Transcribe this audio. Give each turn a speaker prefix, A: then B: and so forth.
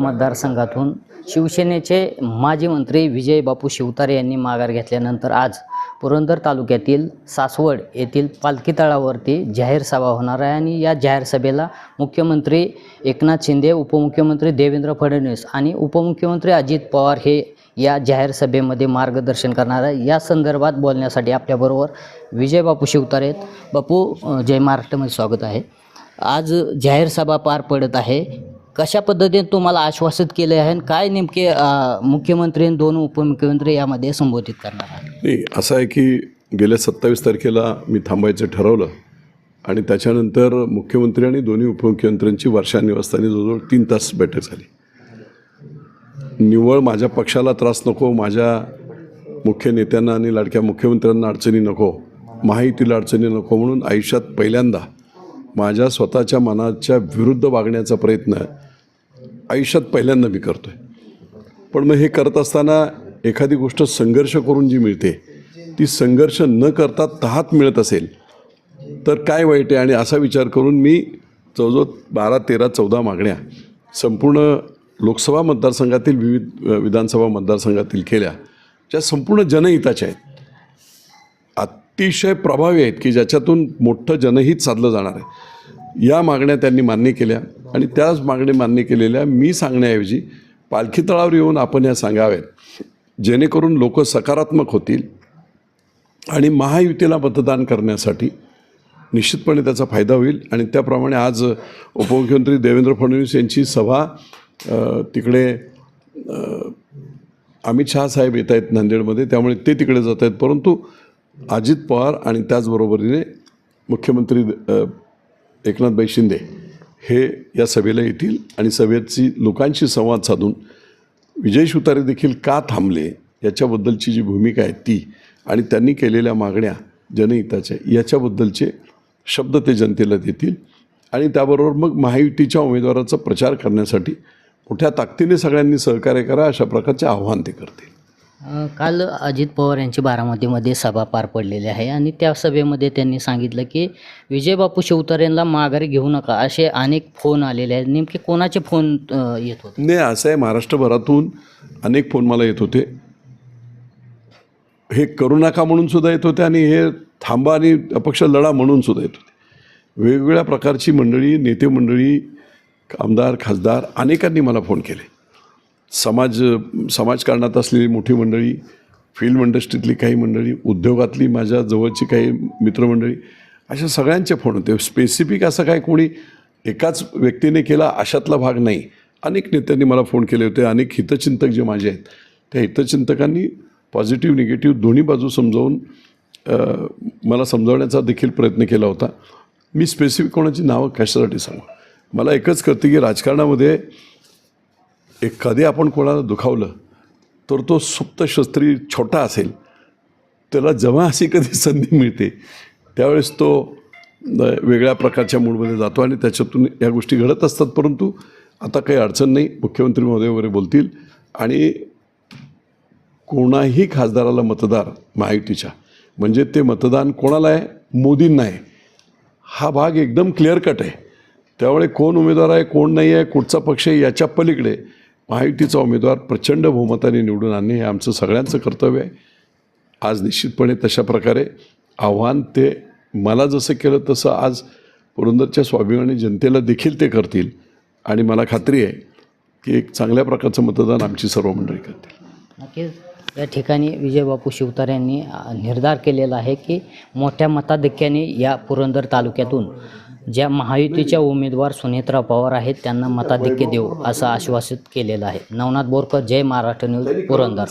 A: मतदारसंघातून शिवसेनेचे माजी मंत्री विजय बापू शिवतारे यांनी माघार घेतल्यानंतर आज पुरंदर तालुक्यातील सासवड येथील पालखी तळावरती जाहीर सभा होणार आहे आणि या जाहीर सभेला मुख्यमंत्री एकनाथ शिंदे उपमुख्यमंत्री देवेंद्र फडणवीस आणि उपमुख्यमंत्री अजित पवार हे या जाहीर सभेमध्ये मार्गदर्शन करणार आहे. या संदर्भात बोलण्यासाठी आपल्याबरोबर विजय बापू शिवतारे आहेत. बापू जय महाराष्ट्रामध्ये स्वागत आहे. आज जाहीर सभा पार पडत आहे. कशा पद्धतीने तुम्हाला आश्वासित केले आहे आणि काय नेमके मुख्यमंत्री आणि दोन उपमुख्यमंत्री यामध्ये संबोधित करणार आहे
B: नाही असं आहे की गेल्या सत्तावीस तारखेला मी थांबायचं ठरवलं आणि त्याच्यानंतर मुख्यमंत्री आणि दोन्ही उपमुख्यमंत्र्यांची वर्षा निवासस्थानी जवळजवळ तीन तास बैठक झाली. निव्वळ माझ्या पक्षाला त्रास नको माझ्या मुख्य नेत्यांना आणि लाडक्या मुख्यमंत्र्यांना अडचणी नको महायुतीला अडचणी नको म्हणून आयुष्यात पहिल्यांदा माझ्या स्वतःच्या मनाच्या विरुद्ध वागण्याचा प्रयत्न आयुष्यात पहिल्यांदा मी करतो आहे पण मग हे करत असताना एखादी गोष्ट संघर्ष करून जी मिळते ती संघर्ष न करता तहात मिळत असेल तर काय वाईट आहे? आणि असा विचार करून मी जवळजवळ बारा तेरा चौदा मागण्या संपूर्ण लोकसभा मतदारसंघातील विविध विधानसभा मतदारसंघातील केल्या ज्या संपूर्ण जनहिताच्या आहेत. अतिशय प्रभावी आहेत की ज्याच्यातून मोठं जनहित साधलं जाणार आहे. या मागण्या त्यांनी मान्य केल्या आणि त्याच मागण्या मान्य केलेल्या मी सांगण्याऐवजी पालखी तळावर येऊन आपण या सांगाव्यात. जेणेकरून लोक सकारात्मक होतील आणि महायुतीला मतदान करण्यासाठी निश्चितपणे त्याचा फायदा होईल आणि त्याप्रमाणे आज उपमुख्यमंत्री देवेंद्र फडणवीस यांची सभा तिकडे अमित शहा साहेब येत आहेत नांदेडमध्ये त्यामुळे ते तिकडे जात आहेत परंतु अजित पवार आणि त्याचबरोबरीने मुख्यमंत्री अ, एकनाथभाई शिंदे हे या सभेला येतील आणि सभेची लोकांशी संवाद साधून विजय सुतारे देखील का थांबले याच्याबद्दलची जी भूमिका आहे ती आणि त्यांनी केलेल्या मागण्या जनहिताच्या याच्याबद्दलचे शब्द ते जनतेला देतील आणि त्याबरोबर मग महायुतीच्या उमेदवाराचा प्रचार करण्यासाठी मोठ्या ताकदीने सगळ्यांनी सहकार्य करा अशा प्रकारचे आव्हान ते करतील.
A: काल अजित पवार यांची बारामतीमध्ये सभा पार पडलेली आहे आणि त्या सभेमध्ये त्यांनी सांगितलं की विजय बापू शिवतारेंना माघारी घेऊ नका असे अनेक फोन आलेले आहेत. नेमके कोणाचे फोन येत होते?
B: नाही असं आहे. महाराष्ट्रभरातून अनेक फोन मला येत होते. हे करू नका म्हणून सुद्धा येत होते आणि हे थांबा आणि अपक्ष लढा म्हणून सुद्धा येत होते. वेगवेगळ्या प्रकारची मंडळी नेते मंडळी आमदार खासदार अनेकांनी मला फोन केले. समाज समाजकारणात असलेली मोठी मंडळी फिल्म इंडस्ट्रीतली काही मंडळी उद्योगातली माझ्या जवळची काही मित्रमंडळी अशा सगळ्यांचे फोन होते. स्पेसिफिक असं काय कोणी एकाच व्यक्तीने केला अशातला भाग नाही. अनेक नेत्यांनी मला फोन केले होते अनेक हितचिंतक जे माझे आहेत त्या हितचिंतकांनी पॉझिटिव्ह निगेटिव्ह दोन्ही बाजू समजावून मला समजावण्याचा देखील प्रयत्न केला होता. मी स्पेसिफिक कोणाची नावं कशासाठी सांगू? मला एकच कळते की राजकारणामध्ये एखादी आपण कोणाला दुखावलं तर तो सुप्त शस्त्री छोटा असेल त्याला जेव्हा अशी कधी संधी मिळते त्यावेळेस तो वेगळ्या प्रकारच्या मूडमध्ये जातो आणि त्याच्यातून या गोष्टी घडत असतात. परंतु आता काही अडचण नाही. मुख्यमंत्री महोदय वगैरे बोलतील आणि कोणाही खासदाराला मतदार महायुतीच्या म्हणजे ते मतदान कोणाला आहे? मोदींना आहे. हा भाग एकदम क्लिअर कट आहे. त्यामुळे कोण उमेदवार आहे कोण नाही आहे कुठचा पक्ष आहे याच्या पलीकडे महायुतीचा उमेदवार प्रचंड बहुमताने निवडून आणणे हे आमचं सगळ्यांचं कर्तव्य आहे. आज निश्चितपणे तशा प्रकारे आव्हान ते मला जसं केलं तसं आज पुरंदरच्या स्वाभिमानी जनतेला देखील ते करतील. आणि मला खात्री आहे की एक चांगल्या प्रकारचं मतदान आमची सर्व मंडळी करतील.
A: नक्कीच. या ठिकाणी विजयबापू शिवतार यांनी निर्धार केलेला आहे की मोठ्या मताधिक्याने या पुरंदर तालुक्यातून ज्या महायुतीच्या उमेदवार सुनेत्रा पवार आहेत त्यांना मताधिक्य देऊ असं आश्वासित केलेलं आहे. नवनाथ बोरकर जय महाराष्ट्र न्यूज पुरंदर.